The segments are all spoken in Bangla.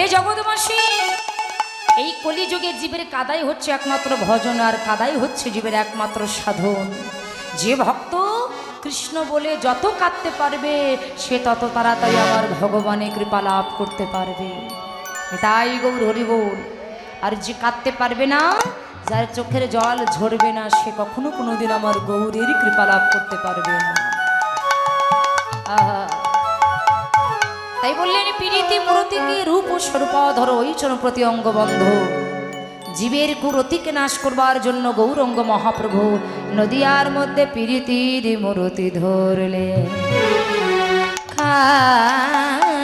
হে জগৎবাসী, এই কলিযুগে জীবের কাদাই হচ্ছে একমাত্র ভজন আর কাদাই হচ্ছে জীবের একমাত্র সাধন। যে ভক্ত কৃষ্ণ বলে যত কাঁদতে পারবে, সে তত তাড়াতাড়ি আমার ভগবানের কৃপা লাভ করতে পারবে। তাই গৌর হরিবোল আর যে কাঁদতে পারবে না, যার চোখের জল ঝরবে না, সে কখনো কোনোদিন আমার গৌরেরই কৃপা লাভ করতে পারবে না। আহা। তাই বললেন পীড়িতি মূরতিকে রূপ ও স্বরূপ ধরো ঐচন প্রতি অঙ্গবন্ধ জীবের কুরতিকে নাশ করবার জন্য গৌরঙ্গ মহাপ্রভু নদিয়ার মধ্যে পীড়িতির মূরতি ধরলে কামিনী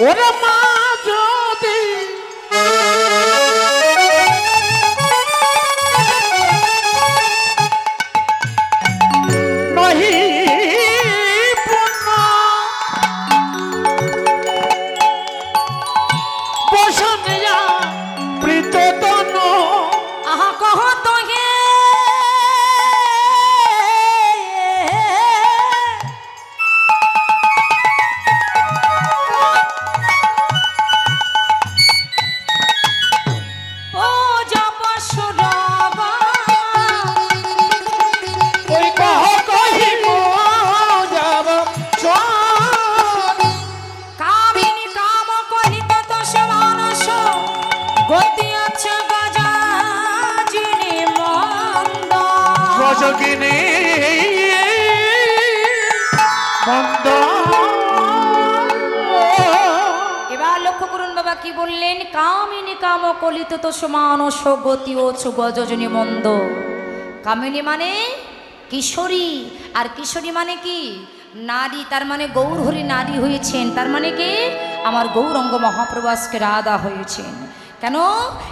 ওরে মা কলিত তো সমান গতি ও গজনী মন্দ। কামিনী মানে কিশোরী, আর কিশোরী মানে কি? নারী, তার মানে গৌর হরি নারী হয়েছেন। তার মানে কি? আমার গৌরঙ্গ মহাপ্রভু আজকে রাধা হয়েছেন। কেন?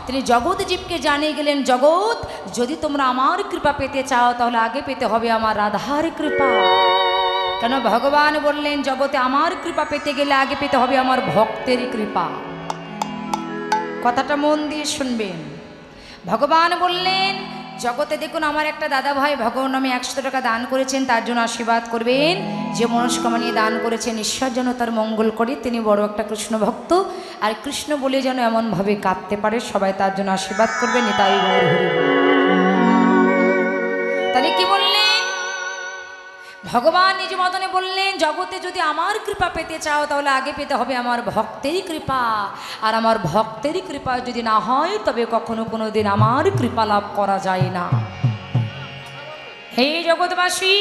তিনি জগৎ জীবকে জানিয়ে গেলেন, জগৎ, যদি তোমরা আমার কৃপা পেতে চাও, তাহলে আগে পেতে হবে আমার রাধার কৃপা। কেন? ভগবান বললেন, জগতে আমার কৃপা পেতে গেলে আগে পেতে হবে আমার ভক্তের কৃপা। কথাটা মন দিয়ে শুনবেন। ভগবান বললেন, জগতে দেখুন, আমার একটা দাদা ভাই, ভগবান নামে একশো টাকা দান করেছেন, তার জন্য আশীর্বাদ করবেন। যে মনস্কামনা নিয়ে দান করেছেন, ঈশ্বর যেন তার মঙ্গল করে। তিনি বড় একটা কৃষ্ণ ভক্ত, আর কৃষ্ণ বলে যেন এমনভাবে কাঁদতে পারে, সবাই তার জন্য আশীর্বাদ করবেন তাই। তাহলে কি ভগবান নিজ মতনে বললেন, জগতে যদি আমার কৃপা পেতে চাও, তাহলে আগে পেতে হবে আমার ভক্তেরই কৃপা। আর আমার ভক্তেরই কৃপা যদি না হয়, তবে কখনো কোনো দিন আমার কৃপা লাভ করা যায় না। হে জগৎবাসী,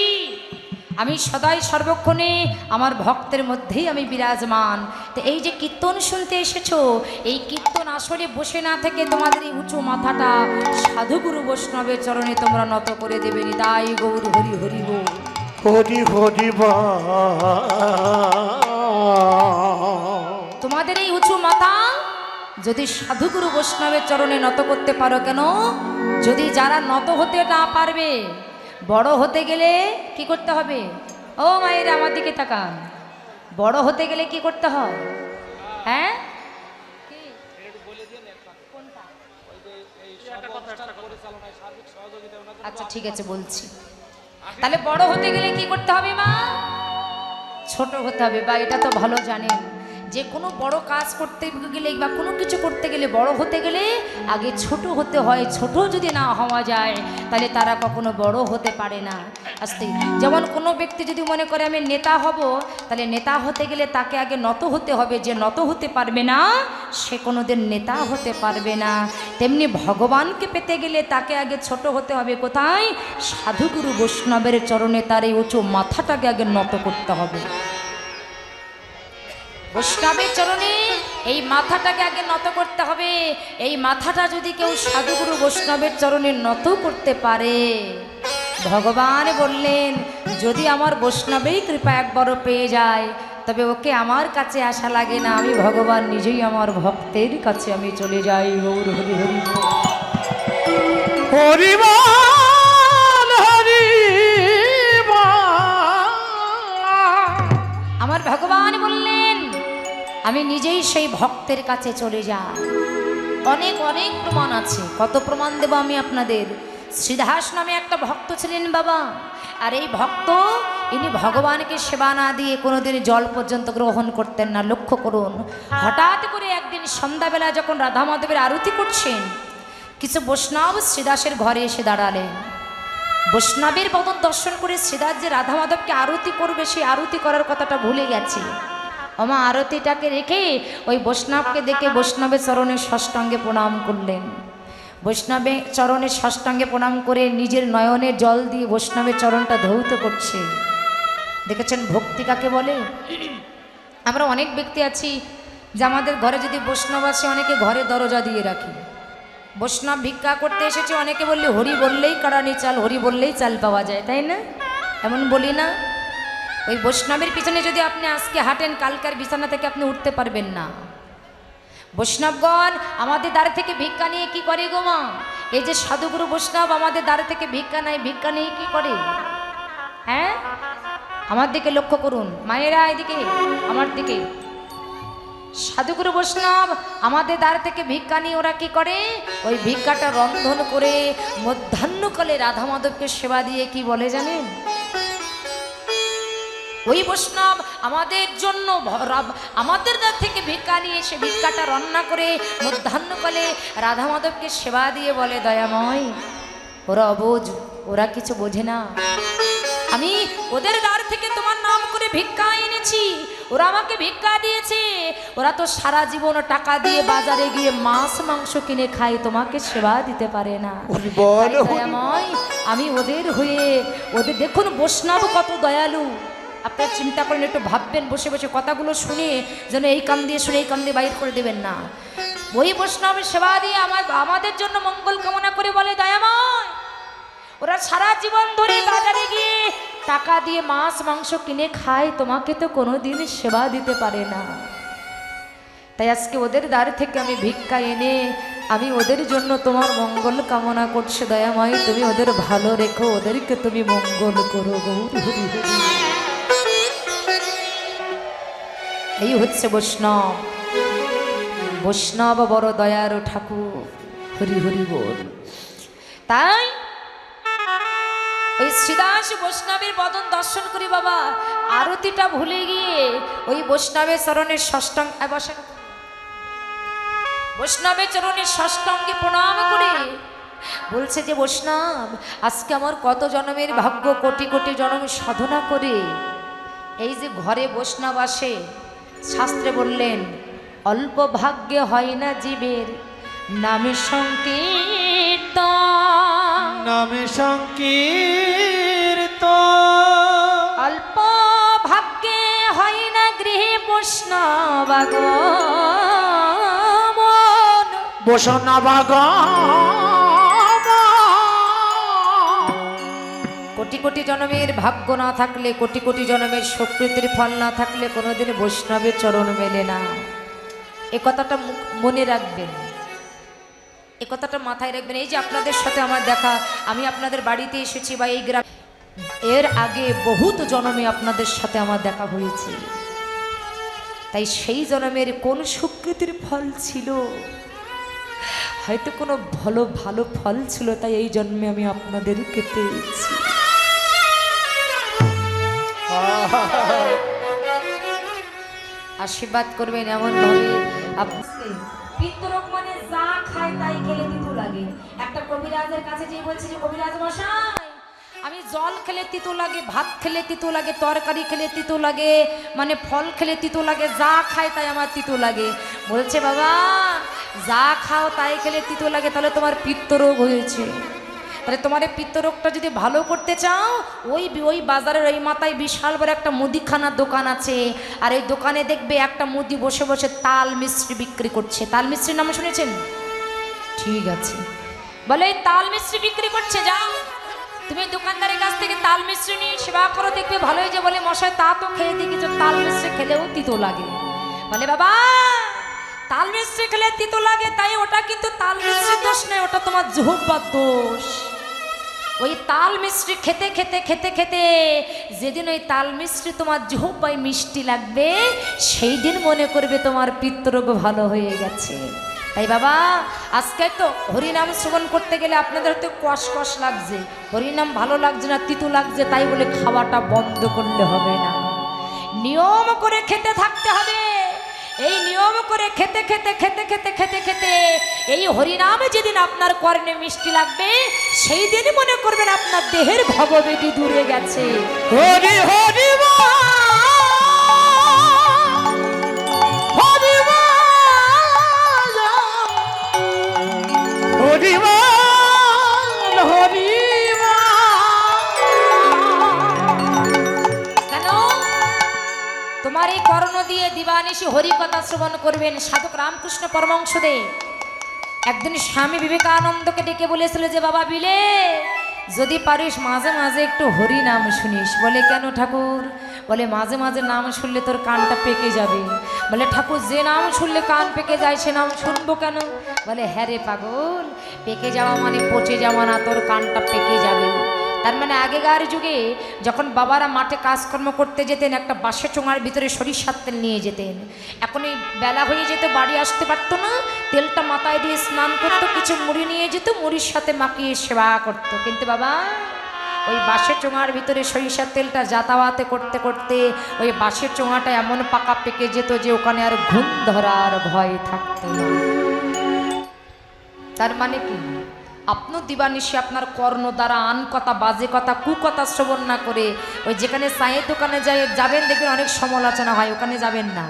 আমি সদাই সর্বক্ষণে আমার ভক্তের মধ্যেই আমি বিরাজমান। তো এই যে কীর্তন শুনতে এসেছ, এই কীর্তন আসলে বসে না থেকে তোমাদের এই উঁচু মাথাটা সাধুগুরু বৈষ্ণবের চরণে তোমরা নত করে দেবে নি তাই গৌর হরি হরি গৌর হরি হরি তোমাদের এই উঁচু মাথা যদি সাধুগুরু বৈষ্ণবের চরণে নত করতে পারো কেন? যদি যারা নত হতে না পারবে, বড় হতে গেলে কি করতে হবে? ও মায়ের, আমার দিকে তাকান। বড় হতে গেলে কি করতে হয়? হ্যাঁ? আচ্ছা ঠিক আছে, বলছি। তাহলে বড় হতে গেলে কি করতে হবে মা? ছোট হতে হবে, বা এটা তো ভালো জানেন যে কোনো বড় কাজ করতে গেলে বা কোনো কিছু করতে গেলে, বড় হতে গেলে আগে ছোট হতে হয়। ছোট যদি না হওয়া যায়, তাহলে তারা কখনো বড় হতে পারে না। আস্তে। যেমন কোনো ব্যক্তি যদি মনে করে, আমি নেতা হব তাহলে নেতা হতে গেলে তাকে আগে নত হতে হবে। যে নত হতে পারবে না, সে কোনোদিন নেতা হতে পারবে না। তেমনি ভগবানকে পেতে গেলে তাকে আগে ছোট হতে হবে। কোথায়? সাধুগুরু বৈষ্ণবের চরণে তার এই উঁচু মাথাটাকে আগে নত করতে হবে। বৈষ্ণবের চরণে এই মাথাটাকে আগে নত করতে হবে। এই মাথাটা যদি কেউ সাধুগুরু বৈষ্ণবের চরণে নত করতে পারে, ভগবান বললেন, যদি আমার বৈষ্ণবেই কৃপা একবারও পেয়ে যায়, তবে ওকে আমার কাছে আসা লাগে না। আমি ভগবান নিজেই আমার ভক্তের কাছে আমি চলে যাই। গৌর হরি হরি হরি আমি নিজেই সেই ভক্তের কাছে চলে যাই। অনেক অনেক প্রমাণ আছে। কত প্রমাণ দেব আমি আপনাদের? শ্রীদাস নামে একটা ভক্ত ছিলেন বাবা। আর এই ভক্ত, ইনি ভগবানকে সেবা না দিয়ে কোনোদিন জল পর্যন্ত গ্রহণ করতেন না। লক্ষ্য করুন, হঠাৎ করে একদিন সন্ধ্যাবেলা যখন রাধা মাধবের আরতি করছেন, কিছু বৈষ্ণব শ্রীদাসের ঘরে এসে দাঁড়ালেন। বৈষ্ণবের বদন দর্শন করে শ্রীদাস যে রাধা মাধবকে আরতি করবে সেই আরতি করার কথাটা ভুলে গেছে। আমা আরতিটাকে রেখে ওই বৈষ্ণবকে দেখে বৈষ্ণবের চরণে ষষ্ঠাঙ্গে প্রণাম করলেন। বৈষ্ণবের চরণে ষষ্ঠাঙ্গে প্রণাম করে নিজের নয়নে জল দিয়ে বৈষ্ণবের চরণটা ধৌত করছে। দেখেছেন ভক্তি কাকে বলে? আমরা অনেক ব্যক্তি আছি যে আমাদের ঘরে যদি বৈষ্ণব আসে অনেকে ঘরে দরজা দিয়ে রাখি। বৈষ্ণব ভিক্ষা করতে এসেছে, অনেকে বললে হরি বললেই কারানি চাল, হরি বললেই চাল পাওয়া যায়, তাই না? এমন বলি না। ওই বৈষ্ণবের পিছনে যদি আপনি আজকে হাঁটেন, কালকার বিছানা থেকে আপনি উঠতে পারবেন না। বৈষ্ণবগণ, আমাদের দ্বার থেকে ভিক্ষা নিয়ে কি করে গো মা? এই যে সাধুগুরু বৈষ্ণব, আমাদের দ্বার থেকে ভিক্ষা নেয়, ভিক্ষা নিয়ে কি করে? হ্যাঁ? আমার দিকে লক্ষ্য করুন। মায়েরা, এদিকে, আমার দিকে। সাধুগুরু বৈষ্ণব, আমাদের দ্বার থেকে ভিক্ষা নিয়ে ওরা কি করে? ওই ভিক্ষাটা রন্ধন করে মধ্যাহ্নকালে রাধা মাধবকে সেবা দিয়ে কি বলে জানেন? ওই বৈষ্ণব আমাদের জন্য আমাদের দ্বার থেকে ভিক্ষা নিয়ে এসে ভিক্ষাটা রান্না করে মধ্যাহ্নকালে রাধা মাধবকে সেবা দিয়ে বলে দয়াময় ওরা অবোঝ ওরা কিছু বোঝে না। আমি ওদের দ্বার থেকে তোমার নাম করে ভিক্ষা এনেছি। ওরা আমাকে ভিক্ষা দিয়েছে। ওরা তো সারা জীবন টাকা দিয়ে বাজারে গিয়ে মাছ মাংস কিনে খায় তোমাকে সেবা দিতে পারে না। আমি ওদের হয়ে ওদের দেখুন বৈষ্ণব কত দয়ালু। আপনারা চিন্তা করেন, একটু ভাববেন, বসে বসে কথাগুলো শুনে যেন এই কান দিয়ে শুনে এই কান দিয়ে বাইর করে দেবেন না। ওই বৈষ্ণবের সেবা দিয়ে আমার, আমাদের জন্য মঙ্গল কামনা করে বলে, দয়াময়। ওরা সারা জীবন ধরে বাজারে গিয়ে টাকা দিয়ে মাছ, মাংস কিনে খায়, তোমাকে তো কোনোদিন সেবা দিতে পারে না। তাই আজকে ওদের দ্বার থেকে আমি ভিক্ষা এনে আমি ওদের জন্য তোমার মঙ্গল কামনা করছি, দয়াময়। তুমি ওদের ভালো রেখো, ওদেরকে তুমি মঙ্গল করো, গৌর। এই হচ্ছে বৈষ্ণব। বৈষ্ণব বড় দয়ার ঠাকুর। হরি হরি বল। তাই ওই শ্রীদাস বৈষ্ণবের বদন দর্শন করি বাবা। আরতিটা ভুলে গিয়ে ওই বৈষ্ণবের চরণের ষষ্ঠাঙ্গ। বৈষ্ণবের চরণের ষষ্ঠাঙ্গে প্রণাম করে বলছে যে, বৈষ্ণব, আজকে আমার কত জন্মের ভাগ্য, কোটি কোটি জন্ম সাধনা করে এই যে ঘরে বৈষ্ণব আসে শাস্ত্রে বললেন অল্প ভাগ্যে হয় না জীবের নামে সংকীর্তন। নামে সংকীর্ত অল্প ভাগ্যে হয় না গৃহে বৈষ্ণবাগমন বসনাবাগ কোটি কোটি জন্মের ভাগ্য না থাকলে, কোটি কোটি জন্মের প্রকৃতির ফল না থাকলে কোনোদিন বৈষ্ণবের চরণ মেলে না। এ কথাটা মনে রাখবেন। এ কথাটা মাথায় রাখবেন। এই যে আপনাদের সাথে আমার দেখা, আমি আপনাদের বাড়িতে এসেছি বা এই গ্রাম, এর আগে বহুত জনমে আপনাদের সাথে আমার দেখা হয়েছে। তাই সেই জনমের কোন সুকৃতির ফল ছিল? হয়তো কোনো ভালো ভালো ফল ছিল, তাই এই জন্মে আমি আপনাদেরকে পেয়েছি। আশীর্বাদ করবেন এমন ভাবে মানে যা খায় তাই খেলে তিতু লাগে। একটা কবিরাজের কাছে যেয়ে বলছে যে, কবিরাজ মশাই, আমি জল খেলে তিতো লাগে, ভাত খেলে তিতো লাগে, তরকারি খেলে তিতো লাগে মানে ফল খেলে তিতো লাগে, যা খায় তাই আমার তিতো লাগে। বলছে, বাবা, যা খাও তাই খেলে তিতো লাগে, তাহলে তোমার পিত্ত রোগ হয়েছে। তাহলে তোমার এই পিত্তরোগটা যদি ভালো করতে চাও, ওই ওই বাজারের ওই মাথায় বিশাল বড় একটা মুদিখানার দোকান আছে। আর ওই দোকানে দেখবে একটা মুদি বসে বসে তাল মিষ্টি বিক্রি করছে। তাল মিস্ত্রির নাম শুনেছেন? ঠিক আছে। বলে, এই তাল মিস্ত্রি বিক্রি করছে, যাও। তুমি দোকানদারের কাছ থেকে তাল মিষ্টি নিয়ে সেবা করো, দেখবে ভালোই যে বলে, মশাই, তা তো খেয়ে দেখি যে তাল মিষ্টি খেলেও তিতো লাগে। বলে, বাবা, তাল মিষ্টি খেলে তিতো লাগে, তাই ওটা কিন্তু তাল মিষ্টির দোষ নয়, ওটা তোমার জোহব্বার দোষ। ওই তাল মিষ্টি খেতে খেতে খেতে খেতে যেদিন ওই তাল মিষ্টি তোমার জোহব্বাই মিষ্টি লাগবে, সেই দিন মনে করবে তোমার পিত্তরোগ ভালো হয়ে গেছে। তাই বাবা, আজকে তো হরিনাম শ্রবণ করতে গেলে আপনাদের হয়তো কষ কষ লাগছে। হরিনাম ভালো লাগছে না, তিতু লাগছে, তাই বলে খাওয়াটা বন্ধ করলে হবে না। নিয়ম করে খেতে থাকতে হবে। এই নিয়ম করে খেতে খেতে খেতে খেতে খেতে খেতে এই হরিনামে যেদিন আপনার কর্ণে মিষ্টি লাগবে, সেই দিনই মনে করবেন আপনার দেহের ভববেদি দূরে গেছে হরি। হরি কথা শ্রবণ করবেন সাধক রামকৃষ্ণ পরমংশদেব একদিন স্বামী বিবেকানন্দকে ডেকে বলেছিল যে, বাবা বিলে, যদি পারিস মাঝে মাঝে একটু হরি নাম শুনিস। বলে, কেন ঠাকুর? বলে, মাঝে মাঝে নাম শুনলে তোর কানটা পেকে যাবে। বলে, ঠাকুর, যে নাম শুনলে কান পেকে যায়, সে নাম শুনব কেন? বলে হ্যাঁ রে পাগল, পেকে যাওয়া মানে পচে যাওয়া না, তোর কানটা পেকে যাবে। তার মানে আগেকার যুগে যখন বাবারা মাঠে কাজকর্ম করতে যেতেন, একটা বাঁশের চোঙার ভিতরে সরিষার তেল নিয়ে যেতেন। এখন এই বেলা হয়ে যেত বাড়ি আসতে পারতো না, তেলটা মাথায় দিয়ে স্নান করতো, কিছু মুড়ি নিয়ে যেত, মুড়ির সাথে মাখিয়ে সেবা করতো। কিন্তু বাবা, ওই বাঁশের চোঙার ভিতরে সরিষার তেলটা যাতায়াতে করতে করতে ওই বাঁশের চোঙাটা এমন পাকা পেকে যেত যে ওখানে আর ঘুম ধরার ভয় থাকতো তার মানে কি? আপনার দিবানিশি আপনার কর্ণ দ্বারা আন কথা, বাজে কথা, কুকথা শ্রবণ না করে, ওই যেখানে চায়ের দোকানে যাই যাবেন, দেখবেন অনেক সমালোচনা হয়, ওখানে যাবেন না।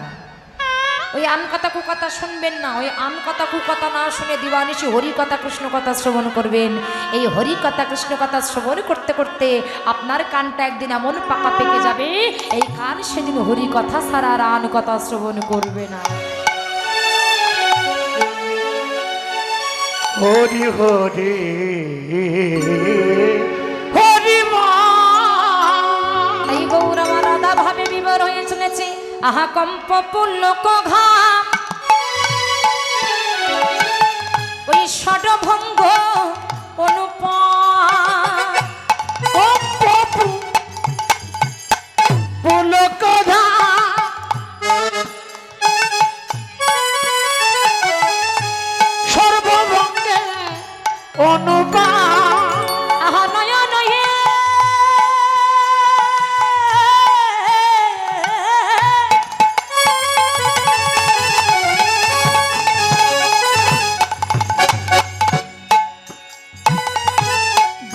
ওই আন কথা, কুকথা শুনবেন না, ওই আন কথা, কুকথা না শুনে দিবানিশি হরি কথা, কৃষ্ণ কথা শ্রবণ করবেন। এই হরি কথা, কৃষ্ণ কথা শ্রবণ করতে করতে আপনার কানটা একদিন এমন পাকা পেকে যাবে, এই কান সেদিন হরি কথা ছাড়া আর আন কথা শ্রবণ করবে না। হরি হরি হরি এই গৌর আদা ভাবে বিবর হয়ে চলেছে। আহা কম্প পুল্লক ঘা ওই ষডভঙ্গ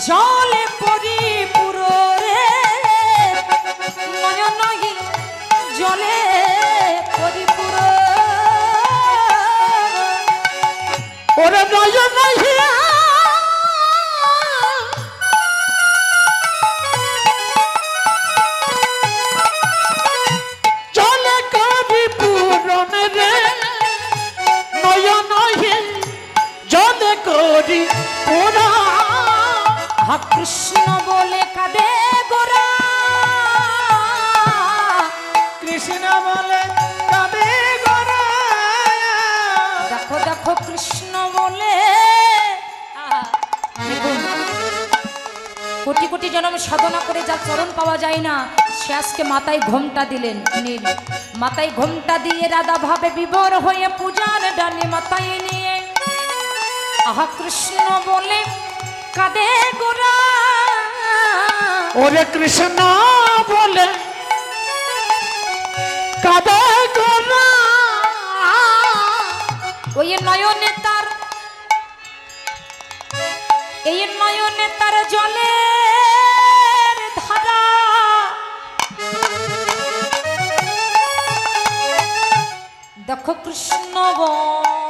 জলে পরিপুর রে নয় নয়ে জলে পরিপুর ওরে নয় বলে কাঁদে গোরা। কৃষ্ণ বলে কবি গরা। দেখো দেখো কৃষ্ণ বলে কোটি কোটি জনম সাধনা করে যা চরণ পাওয়া যায় না সে আজকে মাথায় ঘোমটা দিলেন নীল মাথায় ঘোমটা দিয়ে রাধা ভাবে বিবর হয়ে পূজার ডালি মাথায় নিয়ে আহা কৃষ্ণ বলে কাঁদে গোরা। ওরে কৃষ্ণ বলে, কাদা গরা ওই নয়নে তার, এই নয়নে তার জলের ধারা। দেখো কৃষ্ণ বলে।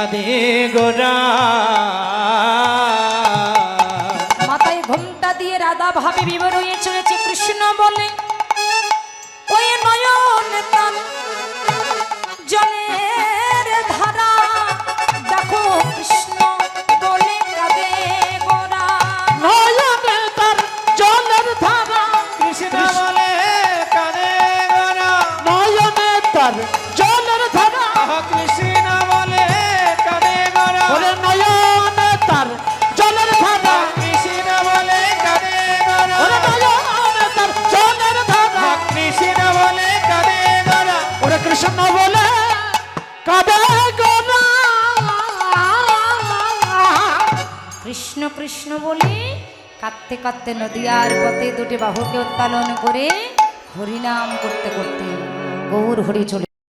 কাঁদে গোরা। মাথায় ঘুমটা দিয়ে রাধা ভাবে বিবর হয়ে চলেছে কৃষ্ণ বলে। কৃষ্ণ বলে, কাঁদতে কাঁদতে নদিয়ার পথে দুটি বাহুকে উত্তালন করে হরিনাম করতে করতে গৌর হরি চলে